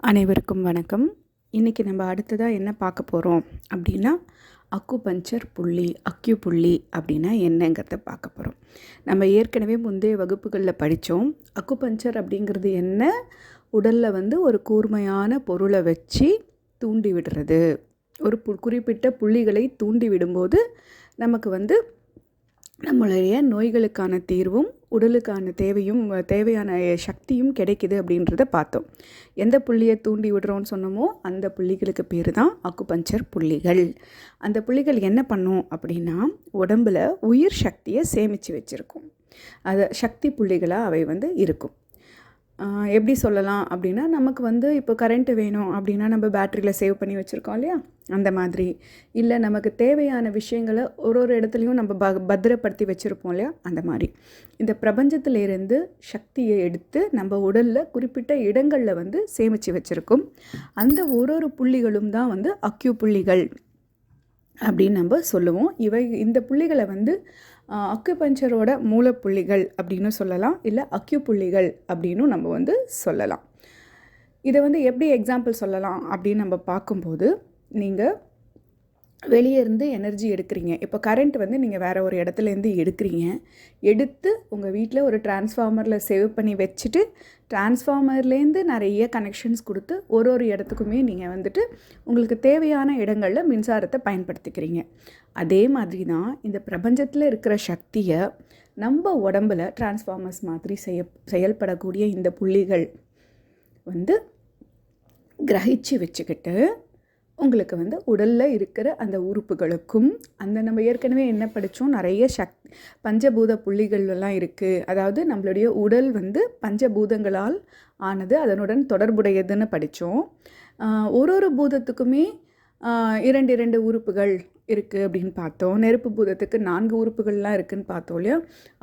அனைவருக்கும் வணக்கம். இன்றைக்கி நம்ம அடுத்ததாக என்ன பார்க்க போகிறோம் அப்படின்னா அக்குபஞ்சர் புள்ளி அக்யூ புள்ளி அப்படின்னா என்னங்கிறத பார்க்க போகிறோம் நம்ம ஏற்கனவே முந்தைய வகுப்புகளில் படித்தோம் அக்குபஞ்சர் அப்படிங்கிறது என்ன? உடலில் வந்து ஒரு கூர்மையான பொருளை வச்சு தூண்டி விடுறது. ஒரு பு குறிப்பிட்ட புள்ளிகளை தூண்டி விடும்போது நமக்கு வந்து நம்மளுடைய நோய்களுக்கான தீர்வும் உடலுக்கான தேவையும் தேவையான சக்தியும் கிடைக்குது அப்படின்றத பார்த்தோம். எந்த புள்ளியை தூண்டி விடுறோம்னு சொன்னோமோ அந்த புள்ளிகளுக்கு பேர் தான் அக்குபஞ்சர் புள்ளிகள். அந்த புள்ளிகள் என்ன பண்ணும் அப்படின்னா உடம்பில் உயிர் சக்தியை சேமித்து வச்சுருக்கும். அது சக்தி புள்ளிகளாக அவை வந்து இருக்கும். எப்படி சொல்லலாம் அப்படின்னா நமக்கு வந்து இப்போ கரண்ட்டு வேணும் அப்படின்னா நம்ம பேட்டரியில் சேவ் பண்ணி வச்சுருக்கோம் இல்லையா? அந்த மாதிரி. இல்லை நமக்கு தேவையான விஷயங்களை ஒரு ஒரு இடத்துலையும் நம்ம ப பத்திரப்படுத்தி வச்சுருப்போம் இல்லையா? அந்த மாதிரி. இந்த பிரபஞ்சத்திலேருந்து சக்தியை எடுத்து நம்ம உடலில் குறிப்பிட்ட இடங்களில் வந்து சேமித்து வச்சுருக்கோம். அந்த ஒரு ஒரு புள்ளிகளும் தான் வந்து அக்யூ புள்ளிகள் அப்படின்னு நம்ம சொல்லுவோம். இவை இந்த புள்ளிகளை வந்து அக்குபஞ்சரோட மூலப்புள்ளிகள் அப்படின்னு சொல்லலாம் இல்லை அக்யூப்புள்ளிகள் அப்படின்னும் நம்ம வந்து சொல்லலாம். இதை வந்து எப்படி எக்ஸாம்பிள் சொல்லலாம் அப்படின்னு நம்ம பார்க்கும்போது நீங்கள் வெளியே இருந்து எனர்ஜி எடுக்கிறீங்க. இப்போ கரண்ட் வந்து நீங்கள் வேறு ஒரு இடத்துலேருந்து எடுக்கிறீங்க. எடுத்து உங்கள் வீட்டில் ஒரு டிரான்ஸ்ஃபார்மரில் சேவ் பண்ணி வச்சுட்டு டிரான்ஸ்ஃபார்மர்லேருந்து நிறைய கனெக்ஷன்ஸ் கொடுத்து ஒரு ஒரு இடத்துக்குமே நீங்கள் வந்துட்டு உங்களுக்கு தேவையான இடங்களில் மின்சாரத்தை பயன்படுத்திக்கிறீங்க. அதே மாதிரி தான் இந்த பிரபஞ்சத்தில் இருக்கிற சக்தியை நம்ம உடம்பில் டிரான்ஸ்ஃபார்மர்ஸ் மாதிரி செய்ய செயல்படக்கூடிய இந்த புள்ளிகள் வந்து கிரகிச்சு வச்சுக்கிட்டு உங்களுக்கு வந்து உடலில் இருக்கிற அந்த உறுப்புகளுக்கும் அந்த நம்ம ஏற்கனவே என்ன படித்தோம் நிறைய சக் பஞ்சபூத புள்ளிகள்லாம் இருக்குது அதாவது நம்மளுடைய உடல் வந்து பஞ்சபூதங்களால் ஆனது அதனுடன் தொடர்புடையதுன்னு படித்தோம் ஒரு ஒரு பூதத்துக்குமே இரண்டு இரண்டு உறுப்புகள் இருக்குது அப்படின்னு பார்த்தோம். நெருப்பு பூதத்துக்கு நான்கு உறுப்புகள்லாம் இருக்குதுன்னு பார்த்தோம் இல்லையா?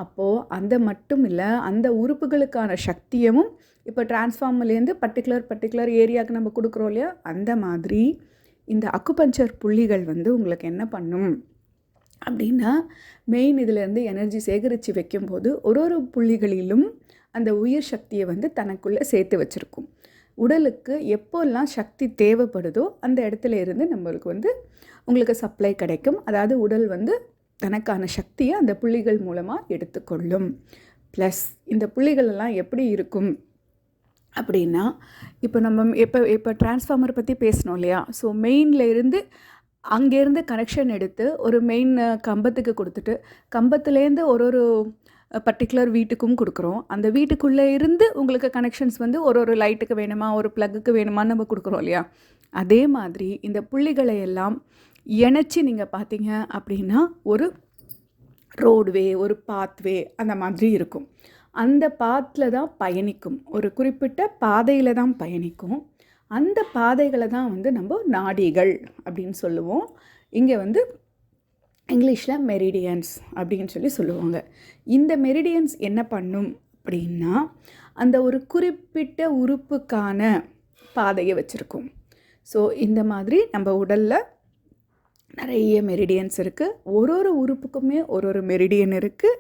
அப்போது அந்த மட்டும் இல்லை அந்த உறுப்புகளுக்கான சக்தியும் இப்போ டிரான்ஸ்ஃபார்மர்லேருந்து பர்டிகுலர் பர்டிகுலர் ஏரியாவுக்கு நம்ம கொடுக்குறோம் இல்லையா? அந்த மாதிரி இந்த அக்குபஞ்சர் புள்ளிகள் வந்து உங்களுக்கு என்ன பண்ணும்? அப்படின்னா மெயின் இதிலேருந்து எனர்ஜி சேகரித்து வைக்கும்போது ஒரு ஒரு புள்ளிகளிலும் அந்த உயிர் சக்தியை வந்து தனக்குள்ளே சேர்த்து வச்சுருக்கும். உடலுக்கு எப்போல்லாம் சக்தி தேவைப்படுதோ அந்த இடத்துல இருந்து நம்மளுக்கு வந்து உங்களுக்கு சப்ளை கிடைக்கும். அதாவது உடல் வந்து தனக்கான சக்தியை அந்த புள்ளிகள் மூலமாக எடுத்துக்கொள்ளும். ப்ளஸ் இந்த புள்ளிகளெல்லாம் எப்படி இருக்கும்? அப்படின்னா இப்போ நம்ம இப்போ இப்போ டிரான்ஸ்ஃபார்மர் பற்றி பேசணும் இல்லையா? ஸோ மெயினில் இருந்து அங்கேருந்து கனெக்ஷன் எடுத்து ஒரு மெயின் கம்பத்துக்கு கொடுத்துட்டு கம்பத்துலேருந்து ஒரு ஒரு பர்டிகுலர் வீட்டுக்கும் கொடுக்குறோம். அந்த வீட்டுக்குள்ளே இருந்து உங்களுக்கு கனெக்ஷன்ஸ் வந்து ஒரு ஒரு லைட்டுக்கு வேணுமா ஒரு ப்ளக்குக்கு வேணுமான்னு நம்ம கொடுக்குறோம் இல்லையா? அதே மாதிரி இந்த புள்ளிகளை எல்லாம் இணைச்சி நீங்கள் பார்த்தீங்க அப்படின்னா ஒரு ரோடுவே ஒரு பாத்வே அந்த மாதிரி இருக்கும். அந்த பாத்தில் தான் பயணிக்கும். ஒரு குறிப்பிட்ட பாதையில் தான் பயணிக்கும். அந்த பாதைகளை தான் வந்து நம்ம நாடிகள் அப்படின்னு சொல்லுவோம். இங்கே வந்து இங்கிலீஷில் மெரிடியன்ஸ் அப்படின்னு சொல்லி சொல்லுவாங்க. இந்த மெரிடியன்ஸ் என்ன பண்ணும் அப்படின்னா அந்த ஒரு குறிப்பிட்ட உறுப்புக்கான பாதையை வச்சுருக்கும். ஸோ இந்த மாதிரி நம்ம உடலில் நிறைய மெரிடியன்ஸ் இருக்குது ஒரு ஒரு உறுப்புக்குமே ஒரு ஒரு மெரிடியன் இருக்குது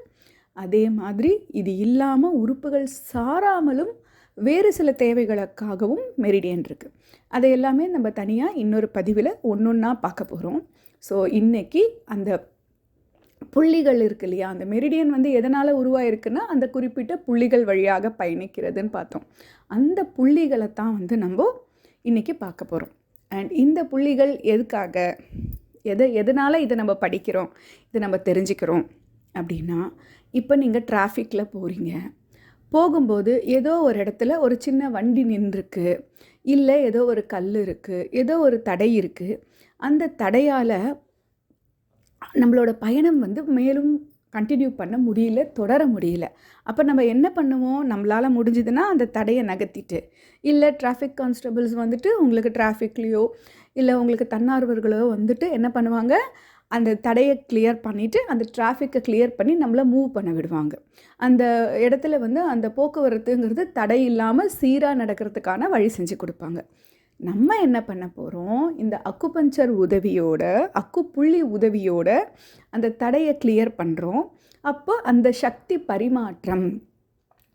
அதே மாதிரி இது இல்லாமல் உறுப்புகள் சாராமலும் வேறு சில தேவைகளுக்காகவும் மெரிடியன் இருக்குது அதை எல்லாமே நம்ம தனியாக இன்னொரு பதிவில் ஒன்று ஒன்றா பார்க்க போகிறோம் ஸோ இன்றைக்கி அந்த புள்ளிகள் இருக்கு இல்லையா? அந்த மெரிடியன் வந்து எதனால் உருவாயிருக்குன்னா அந்த குறிப்பிட்ட புள்ளிகள் வழியாக பயணிக்கிறதுன்னு பார்த்தோம். அந்த புள்ளிகளை தான் வந்து நம்ம இன்றைக்கி பார்க்க போகிறோம் அண்ட் இந்த புள்ளிகள் எதுக்காக எதை எதனால் இதை நம்ம படிக்கிறோம்? இதை நம்ம தெரிஞ்சுக்கிறோம். அப்படின்னா இப்போ நீங்கள் டிராஃபிக்கில் போகிறீங்க போகும்போது ஏதோ ஒரு இடத்துல ஒரு சின்ன வண்டி நின்றுருக்கு. இல்லை ஏதோ ஒரு கல் இருக்குது ஏதோ ஒரு தடை இருக்குது அந்த தடையால் நம்மளோட பயணம் வந்து மேலும் கண்டினியூ பண்ண முடியல தொடர முடியல. அப்போ நம்ம என்ன பண்ணுவோம்? நம்மளால் முடிஞ்சதுன்னா அந்த தடையை நகர்த்திட்டு. இல்லை டிராஃபிக் கான்ஸ்டபிள்ஸ் வந்துட்டு உங்களுக்கு டிராஃபிக்லேயோ இல்லை உங்களுக்கு தன்னார்வர்களோ வந்துட்டு என்ன பண்ணுவாங்க? அந்த தடையை கிளியர் பண்ணிவிட்டு அந்த டிராஃபிக்கை கிளியர் பண்ணி நம்மளை மூவ் பண்ண விடுவாங்க. அந்த இடத்துல வந்து அந்த போக்குவரத்துங்கிறது தடை இல்லாமல் சீராக நடக்கிறதுக்கான வழி செஞ்சு கொடுப்பாங்க. நம்ம என்ன பண்ண போகிறோம் இந்த அக்குபஞ்சர் உதவியோட அக்கு புள்ளி உதவியோட அந்த தடையை கிளியர் பண்ணுறோம் அப்போ அந்த சக்தி பரிமாற்றம்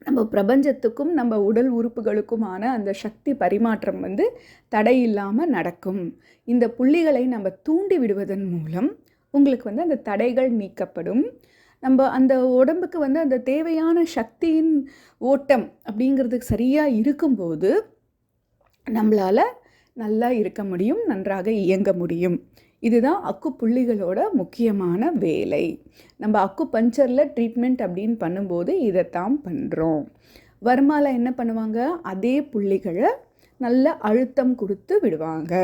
நம்ம பிரபஞ்சத்துக்கும் நம்ம உடல் உறுப்புகளுக்குமான அந்த சக்தி பரிமாற்றம் வந்து தடை இல்லாமல் நடக்கும். இந்த புள்ளிகளை நம்ம தூண்டி விடுவதன் மூலம் உங்களுக்கு வந்து அந்த தடைகள் நீக்கப்படும். நம்ம அந்த உடம்புக்கு வந்து அந்த தேவையான சக்தியின் ஓட்டம் அப்படிங்கிறது சரியாக இருக்கும்போது நம்மளால் நல்லா இருக்க முடியும் நன்றாக இயங்க முடியும். இதுதான் அக்கு புள்ளிகளோட முக்கியமான வேலை. நம்ம அக்கு பஞ்சரில் ட்ரீட்மெண்ட் அப்படின்னு பண்ணும்போது இதைத்தான் பண்ணுறோம் வருமால என்ன பண்ணுவாங்க? அதே புள்ளிகளை நல்ல அழுத்தம் கொடுத்து விடுவாங்க.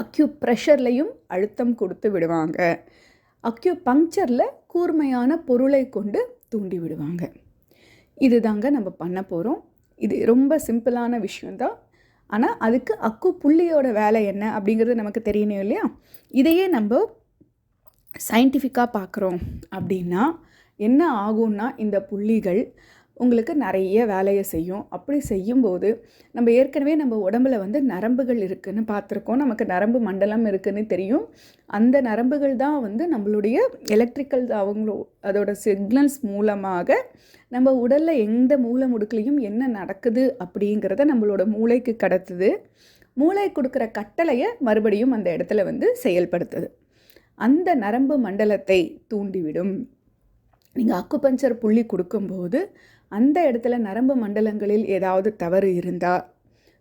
அக்யூ ப்ரெஷர்லையும் அழுத்தம் கொடுத்து விடுவாங்க. அக்யூ பங்க்சரில் கூர்மையான பொருளை கொண்டு தூண்டி விடுவாங்க. இதுதாங்க நம்ம பண்ண போகிறோம் இது ரொம்ப சிம்பிளான விஷயந்தான் ஆனால் அதுக்கு அக்கு புள்ளியோட வேலை என்ன அப்படிங்கிறது நமக்கு தெரியணும் இல்லையா? இதையே நம்ம சயின்டிஃபிக்காக பார்க்குறோம் அப்படின்னா என்ன ஆகும்னா இந்த புள்ளிகள் உங்களுக்கு நிறைய வேலையை செய்யும். அப்படி செய்யும்போது நம்ம ஏற்கனவே நம்ம உடம்புல வந்து நரம்புகள் இருக்குதுன்னு பார்த்துருக்கோம். நமக்கு நரம்பு மண்டலம் இருக்குதுன்னு தெரியும். அந்த நரம்புகள் தான் வந்து நம்மளுடைய எலக்ட்ரிக்கல் அவங்களோ அதோட சிக்னல்ஸ் மூலமாக நம்ம உடலில் எந்த மூளை முடுக்கலையும் என்ன நடக்குது அப்படிங்கிறத நம்மளோட மூளைக்கு கடத்துது. மூளை கொடுக்குற கட்டளையை மறுபடியும் அந்த இடத்துல வந்து செயல்படுத்துது. அந்த நரம்பு மண்டலத்தை தூண்டிவிடும். நீங்கள் அக்குபஞ்சர் புள்ளி கொடுக்கும்போது அந்த இடத்துல நரம்பு மண்டலங்களில் ஏதாவது தவறு இருந்தால்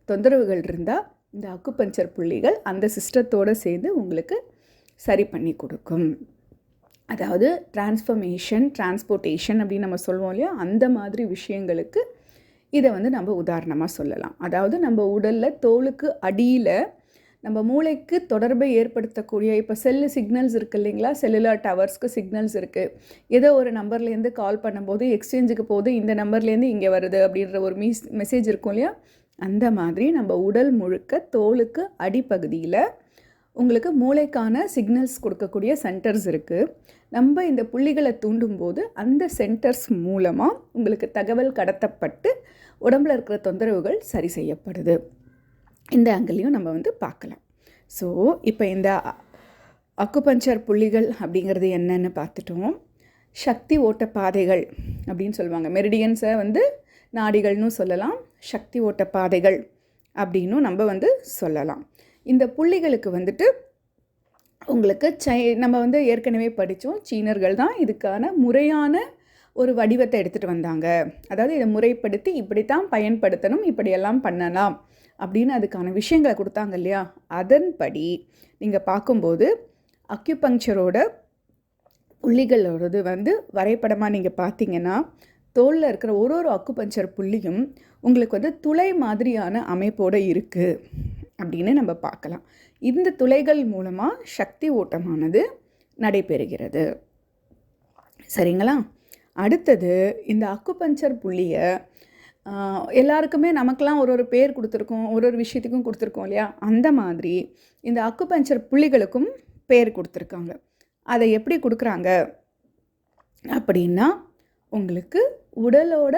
தொந்தரவுகள் இருந்தால் இந்த அக்குபஞ்சர் புள்ளிகள் அந்த சிஸ்டத்தோடு சேர்ந்து உங்களுக்கு சரி பண்ணி கொடுக்கும். அதாவது டிரான்ஸ்ஃபர்மேஷன் டிரான்ஸ்போர்ட்டேஷன் அப்படின்னு நம்ம சொல்லுவோம் இல்லையா? அந்த மாதிரி விஷயங்களுக்கு இதை வந்து நம்ம உதாரணமாக சொல்லலாம். அதாவது நம்ம உடலில் தோலுக்கு அடியில் நம்ம மூளைக்கு தொடர்பை ஏற்படுத்தக்கூடிய இப்போ செல்லு சிக்னல்ஸ் இருக்குது இல்லைங்களா? செல்லுலார் டவர்ஸ்க்கு சிக்னல்ஸ் இருக்குது ஏதோ ஒரு நம்பர்லேருந்து கால் பண்ணும்போது எக்ஸ்சேஞ்சுக்கு போது இந்த நம்பர்லேருந்து இங்கே வருது அப்படின்ற ஒரு மீஸ் மெசேஜ் இருக்கும் இல்லையா? அந்த மாதிரி நம்ம உடல் முழுக்க தோலுக்கு அடிப்பகுதியில் உங்களுக்கு மூளைக்கான சிக்னல்ஸ் கொடுக்கக்கூடிய சென்டர்ஸ் இருக்குது நம்ம இந்த புள்ளிகளை தூண்டும்போது அந்த சென்டர்ஸ் மூலமாக உங்களுக்கு தகவல் கடத்தப்பட்டு உடம்பில் இருக்கிற தொந்தரவுகள் சரி செய்யப்படுது. இந்த ஆங்கிளையும் நம்ம வந்து பார்க்கலாம். ஸோ இப்போ இந்த அக்குபஞ்சர் புள்ளிகள் அப்படிங்கிறது என்னன்னு பார்த்துட்டோம். சக்தி ஓட்ட பாதைகள் அப்படின்னு சொல்லுவாங்க. மெரிடியன்ஸை வந்து நாடிகள்னு சொல்லலாம். சக்தி ஓட்ட பாதைகள் அப்படின்னும் நம்ம வந்து சொல்லலாம். இந்த புள்ளிகளுக்கு வந்துட்டு உங்களுக்கு சை நம்ம வந்து ஏற்கனவே படித்தோம். சீனர்கள் தான் இதுக்கான முறையான ஒரு வடிவத்தை எடுத்துகிட்டு வந்தாங்க. அதாவது இதை முறைப்படுத்தி இப்படித்தான் பயன்படுத்தணும் இப்படியெல்லாம் பண்ணலாம் அப்படின்னு அதுக்கான விஷயங்களை கொடுத்தாங்க இல்லையா? அதன்படி நீங்கள் பார்க்கும்போது அக்யூபங்க்சரோட புள்ளிகளோடது வந்து வரைபடமாக நீங்கள் பார்த்தீங்கன்னா தோலில் இருக்கிற ஒரு ஒரு அக்குபஞ்சர் புள்ளியும் உங்களுக்கு வந்து துளை மாதிரியான அமைப்போடு இருக்குது அப்படின்னு நம்ம பார்க்கலாம். இந்த துளைகள் மூலமாக சக்தி ஓட்டமானது நடைபெறுகிறது. சரிங்களா? அடுத்தது இந்த அக்குபஞ்சர் புள்ளியை எல்லாருக்குமே நமக்கெலாம் ஒரு ஒரு பேர் கொடுத்துருக்கோம் ஒரு ஒரு விஷயத்துக்கும் கொடுத்துருக்கோம் இல்லையா? அந்த மாதிரி இந்த அக்குபஞ்சர் புள்ளிகளுக்கும் பேர் கொடுத்துருக்காங்க. அதை எப்படி கொடுக்குறாங்க? அப்படின்னா உங்களுக்கு உடலோட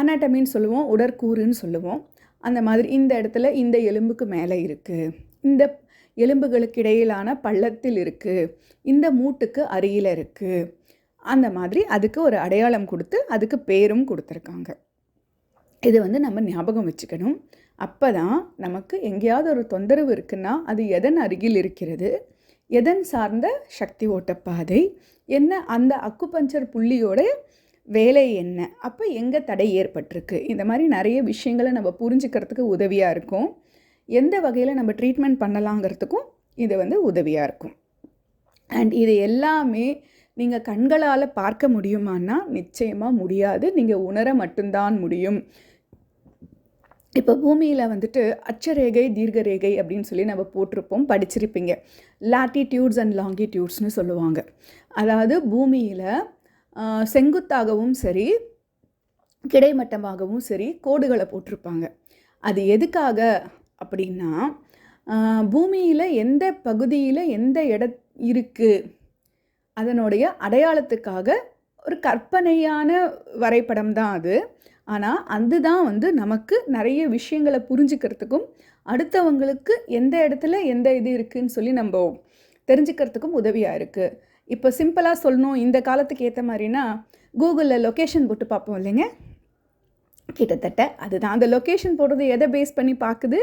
அனாட்டமின்னு சொல்லுவோம் உடற்கூறுன்னு சொல்லுவோம். அந்த மாதிரி இந்த இடத்துல இந்த எலும்புக்கு மேலே இருக்குது இந்த எலும்புகளுக்கு இடையிலான பள்ளத்தில் இருக்குது இந்த மூட்டுக்கு அருகில் இருக்குது அந்த மாதிரி அதுக்கு ஒரு அடையாளம் கொடுத்து அதுக்கு பேரும் கொடுத்துருக்காங்க. இது வந்து நம்ம ஞாபகம் வச்சுக்கணும். அப்போ தான் நமக்கு எங்கேயாவது ஒரு தொந்தரவு இருக்குன்னா அது எதன் அருகில் இருக்கிறது? எதன் சார்ந்த சக்தி ஓட்டப்பாதை? என்ன அந்த அக்குபஞ்சர் புள்ளியோட வேலை என்ன? அப்போ எங்கே தடை ஏற்பட்டிருக்கு? இந்த மாதிரி நிறைய விஷயங்களை நம்ம புரிஞ்சுக்கிறதுக்கு உதவியாக இருக்கும். எந்த வகையில் நம்ம ட்ரீட்மெண்ட் பண்ணலாங்கிறதுக்கும் இது வந்து உதவியாக இருக்கும். அண்ட் இது எல்லாமே நீங்கள் கண்களால் பார்க்க முடியுமான்னா நிச்சயமாக முடியாது. நீங்கள் உணர மட்டும்தான் முடியும். இப்போ பூமியில் வந்துட்டு அச்சரேகை தீர்க்கரேகை அப்படின்னு சொல்லி நம்ம போட்டிருப்போம் படிச்சிருப்பீங்க. லாட்டிடியூட்ஸ் அண்ட் லாங்கிடியூட்ஸ்னு சொல்லுவாங்க. அதாவது பூமியில் செங்குத்தாகவும் சரி கிடைமட்டமாகவும் சரி கோடுகளை போட்டிருப்பாங்க. அது எதுக்காக அப்படின்னா பூமியில் எந்த பகுதியில் எந்த இட இருக்குது அதனுடைய அடையாளத்துக்காக ஒரு கற்பனையான வரைபடம் தான் அது. ஆனால் அதுதான் வந்து நமக்கு நிறைய விஷயங்களை புரிஞ்சுக்கிறதுக்கும் அடுத்தவங்களுக்கு எந்த இடத்துல எந்த இது இருக்குதுன்னு சொல்லி நம்ம தெரிஞ்சுக்கிறதுக்கும் உதவியாக இருக்குது இப்போ சிம்பிளாக சொல்லணும் இந்த காலத்துக்கு ஏற்ற மாதிரினா கூகுளில் லொக்கேஷன் போட்டு பார்ப்போம் இல்லைங்க? கிட்டத்தட்ட அதுதான். அந்த லொக்கேஷன் போடுறது எதை பேஸ் பண்ணி பார்க்குது?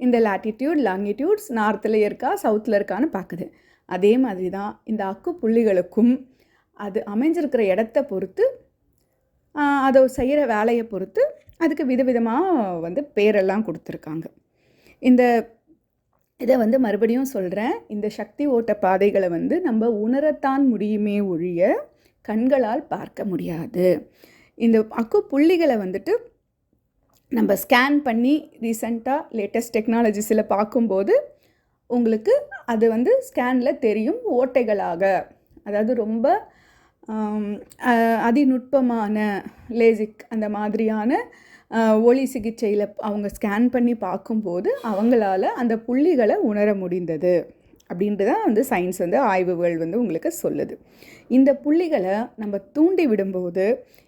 இந்த லாட்டிடியூட் லாங்கிடியூட்ஸ் நார்த்தில் இருக்கா சவுத்தில் இருக்கான்னு பார்க்குது. அதே மாதிரி தான் இந்த அக்கு புள்ளிகளுக்கும் அது அமைஞ்சிருக்கிற இடத்த பொறுத்து அதை செய்கிற வேலையை பொறுத்து அதுக்கு விதவிதமாக வந்து பேரெல்லாம் கொடுத்துருக்காங்க. இந்த இதை வந்து மறுபடியும் சொல்கிறேன் இந்த சக்தி ஓட்ட பாதைகளை வந்து நம்ம உணரத்தான் முடியுமே ஒழிய கண்களால் பார்க்க முடியாது. இந்த அக்கு புள்ளிகளை வந்துட்டு நம்ம ஸ்கேன் பண்ணி ரீசண்டாக லேட்டஸ்ட் டெக்னாலஜிஸில் பார்க்கும்போது உங்களுக்கு அது வந்து ஸ்கேனில் தெரியும் ஓட்டைகளாக. அதாவது ரொம்ப அதிநுட்பமான லேசிக் அந்த மாதிரியான ஒளி சிகிச்சையில் அவங்க ஸ்கேன் பண்ணி பார்க்கும்போது அவங்களால அந்த புள்ளிகளை உணர முடிந்தது. அப்படின்ட்டு தான் வந்து சயின்ஸ் வந்து ஆய்வுகள் வந்து உங்களுக்கு சொல்லுது. இந்த புள்ளிகளை நம்ம தூண்டி விடும்போது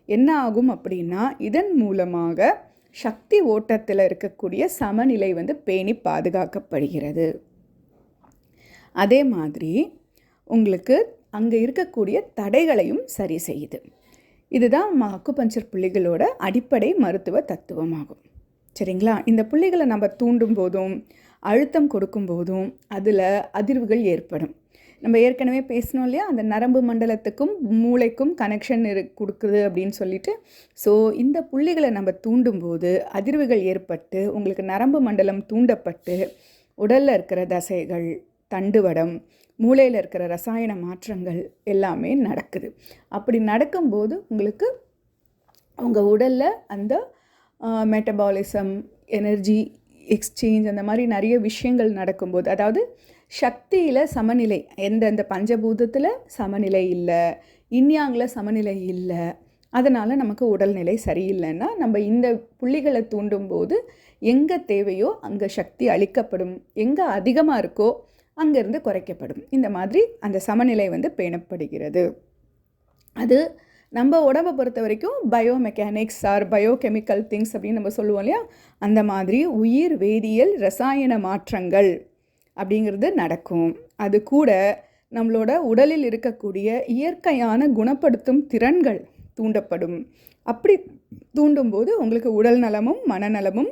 என்ன ஆகும் அப்படின்னா இதன் மூலமாக சக்தி ஓட்டத்தில் இருக்கக்கூடிய சமநிலை வந்து பேணி பாதுகாக்கப்படுகிறது. அதே மாதிரி உங்களுக்கு அங்கே இருக்கக்கூடிய தடைகளையும் சரி செய்யுது. இதுதான் அக்குபஞ்சர் புள்ளிகளோட அடிப்படை மருத்துவ தத்துவமாகும். சரிங்களா? இந்த புள்ளிகளை நம்ம தூண்டும் போதும் அழுத்தம் கொடுக்கும் போதும் அதில் அதிர்வுகள் ஏற்படும். நம்ம ஏற்கனவே பேசினோம் இல்லையா? அந்த நரம்பு மண்டலத்துக்கும் மூளைக்கும் கனெக்ஷன் இரு கொடுக்குது அப்படின்னு சொல்லிட்டு. ஸோ இந்த புள்ளிகளை நம்ம தூண்டும்போது அதிர்வுகள் ஏற்பட்டு உங்களுக்கு நரம்பு மண்டலம் தூண்டப்பட்டு உடலில் இருக்கிற தசைகள் தண்டுவடம் மூளையில் இருக்கிற ரசாயன மாற்றங்கள் எல்லாமே நடக்குது. அப்படி நடக்கும்போது உங்களுக்கு உங்கள் உடலில் அந்த மெட்டபாலிசம் எனர்ஜி எக்ஸ்சேஞ்ச் அந்த மாதிரி நிறைய விஷயங்கள் நடக்கும்போது அதாவது சக்தியில் சமநிலை எந்தெந்த பஞ்சபூதத்தில் சமநிலை இல்லை இன்யாங்கில் சமநிலை இல்லை அதனால் நமக்கு உடல்நிலை சரியில்லைன்னா நம்ம இந்த புள்ளிகளை தூண்டும்போது எங்கே தேவையோ அங்கே சக்தி அளிக்கப்படும். எங்கே அதிகமாக இருக்கோ அங்கேருந்து குறைக்கப்படும். இந்த மாதிரி அந்த சமநிலை வந்து பேணப்படுகிறது. அது நம்ம உடம்பை பொறுத்த வரைக்கும் biomechanics or biochemical things அப்படின்னு நம்ம சொல்லுவோம் இல்லையா? அந்த மாதிரி உயிர் வேதியியல் ரசாயன மாற்றங்கள் அப்படிங்கிறது நடக்கும். அது கூட நம்மளோட உடலில் இருக்கக்கூடிய இயற்கையான குணப்படுத்தும் திறன்கள் தூண்டப்படும். அப்படி தூண்டும்போது உங்களுக்கு உடல் நலமும் மனநலமும்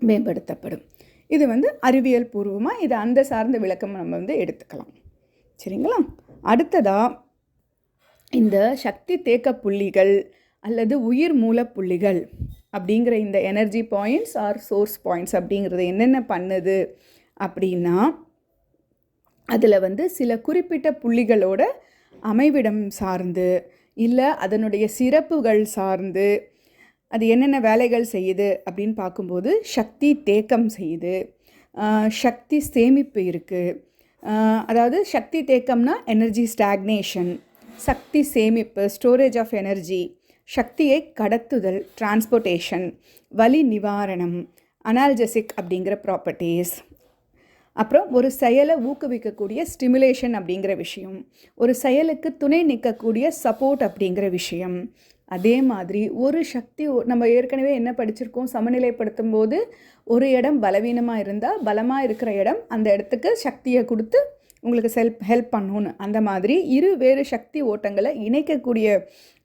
மேம்படுத்தப்படும். இது வந்து அறிவியல் பூர்வமாக இது அந்த சார்ந்த விளக்கம் நம்ம வந்து எடுத்துக்கலாம். சரிங்களா? அடுத்ததாக இந்த சக்தி தேக்க புள்ளிகள் அல்லது உயிர் மூல புள்ளிகள் அப்படிங்கிற இந்த energy points or source points அப்படிங்கிறது என்னென்ன பண்ணுது அப்படின்னா அதில் வந்து சில குறிப்பிட்ட புள்ளிகளோட அமைவிடம் சார்ந்து இல்லை அதனுடைய சிறப்புகள் சார்ந்து அது என்னென்ன வேலைகள் செய்யுது அப்படின்னு பார்க்கும்போது சக்தி தேக்கம் செய்யுது. சக்தி சேமிப்பு இருக்குது அதாவது சக்தி தேக்கம்னா எனர்ஜி ஸ்டாக்னேஷன் சக்தி சேமிப்பு ஸ்டோரேஜ் ஆஃப் எனர்ஜி சக்தியை கடத்துதல் டிரான்ஸ்போர்ட்டேஷன் வலி நிவாரணம் அனால்ஜசிக் அப்படிங்கிற ப்ராப்பர்ட்டிஸ் அப்புறம் ஒரு செயலை ஊக்குவிக்கக்கூடிய ஸ்டிமுலேஷன் அப்படிங்கிற விஷயம் ஒரு செயலுக்கு துணை நிற்கக்கூடிய சப்போர்ட் அப்படிங்கிற விஷயம் அதே மாதிரி ஒரு சக்தி நம்ம ஏற்கனவே என்ன படிச்சிருக்கோம்? சமநிலைப்படுத்தும் போது ஒரு இடம் பலவீனமாக இருந்தால் பலமாக இருக்கிற இடம் அந்த இடத்துக்கு சக்தியை கொடுத்து உங்களுக்கு செல்ப் ஹெல்ப் பண்ணணும்னு அந்த மாதிரி இரு வேறு சக்தி ஓட்டங்களை இணைக்கக்கூடிய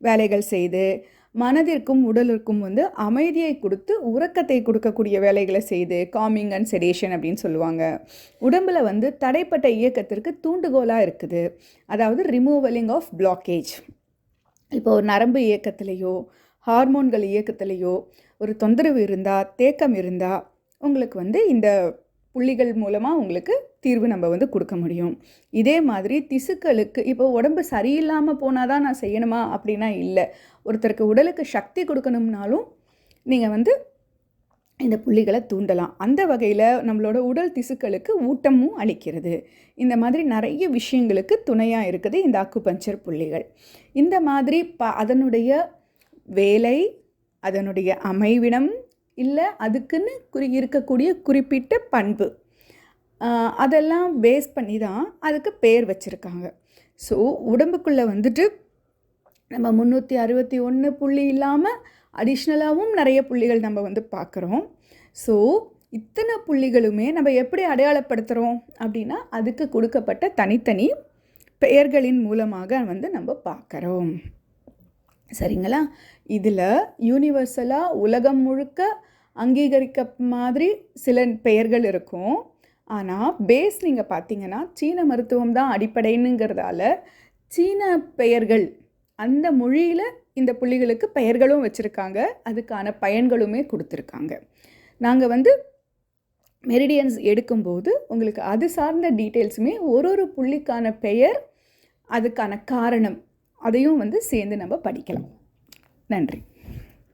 வேலைகள் செய்து மனதிற்கும் உடலிற்கும் வந்து அமைதியை கொடுத்து உறக்கத்தை கொடுக்கக்கூடிய வேலைகளை செய்து காமிங் அண்ட் செடேஷன் அப்படின்னு சொல்லுவாங்க. உடம்பில் வந்து தடைப்பட்ட இயக்கத்திற்கு தூண்டுகோலாக இருக்குது. அதாவது ரிமூவலிங் ஆஃப் பிளாக்கேஜ் இப்போ ஒரு நரம்பு இயக்கத்திலேயோ ஹார்மோன்கள் இயக்கத்திலேயோ ஒரு தொந்தரவு இருந்தால் தேக்கம் இருந்தால் உங்களுக்கு வந்து இந்த புள்ளிகள் மூலமாக உங்களுக்கு தீர்வு நம்ம வந்து கொடுக்க முடியும். இதே மாதிரி திசுக்களுக்கு இப்போ உடம்பு சரியில்லாமல் போனால் தான் நான் செய்யணுமா அப்படின்னா இல்லை. ஒருத்தருக்கு உடலுக்கு சக்தி கொடுக்கணும்னாலும் நீங்கள் வந்து இந்த புள்ளிகளை தூண்டலாம். அந்த வகையில் நம்மளோட உடல் திசுக்களுக்கு ஊட்டமும் அளிக்கிறது. இந்த மாதிரி நிறைய விஷயங்களுக்கு துணையாக இருக்குது இந்த அக்குபஞ்சர் புள்ளிகள். இந்த மாதிரி ப அதனுடைய வேலை அதனுடைய அமைவிடம் இல்லை அதுக்குன்னு குறி இருக்கக்கூடிய குறிப்பிட்ட பண்பு. அதெல்லாம் பேஸ் பண்ணி தான் அதுக்கு பேர் வச்சுருக்காங்க. ஸோ உடம்புக்குள்ளே வந்துட்டு நம்ம முந்நூற்றி அறுபத்தி ஒன்று புள்ளி இல்லாமல் அடிஷ்னலாகவும் நிறைய புள்ளிகள் நம்ம வந்து பார்க்குறோம். ஸோ இத்தனை புள்ளிகளுமே நம்ம எப்படி அடையாளப்படுத்துகிறோம் அப்படின்னா அதுக்கு கொடுக்கப்பட்ட தனித்தனி பெயர்களின் மூலமாக வந்து நம்ம பார்க்குறோம். சரிங்களா? இதில் யூனிவர்சலாக உலகம் முழுக்க அங்கீகரிக்க மாதிரி சில பெயர்கள் இருக்கும். ஆனால் பேஸ் நீங்கள் பார்த்தீங்கன்னா சீன மருத்துவம் தான் அடிப்படைனுங்கிறதால சீன பெயர்கள் அந்த மொழியில் இந்த புள்ளிகளுக்கு பெயர்களும் வச்சுருக்காங்க. அதுக்கான பயன்களுமே கொடுத்துருக்காங்க. நாங்கள் வந்து மெரிடியன்ஸ் எடுக்கும்போது உங்களுக்கு அது சார்ந்த டீட்டெயில்ஸுமே ஒரு ஒரு புள்ளிக்கான பெயர் அதுக்கான காரணம் அதையும் வந்து சேர்ந்து நம்ம படிக்கலாம். நன்றி.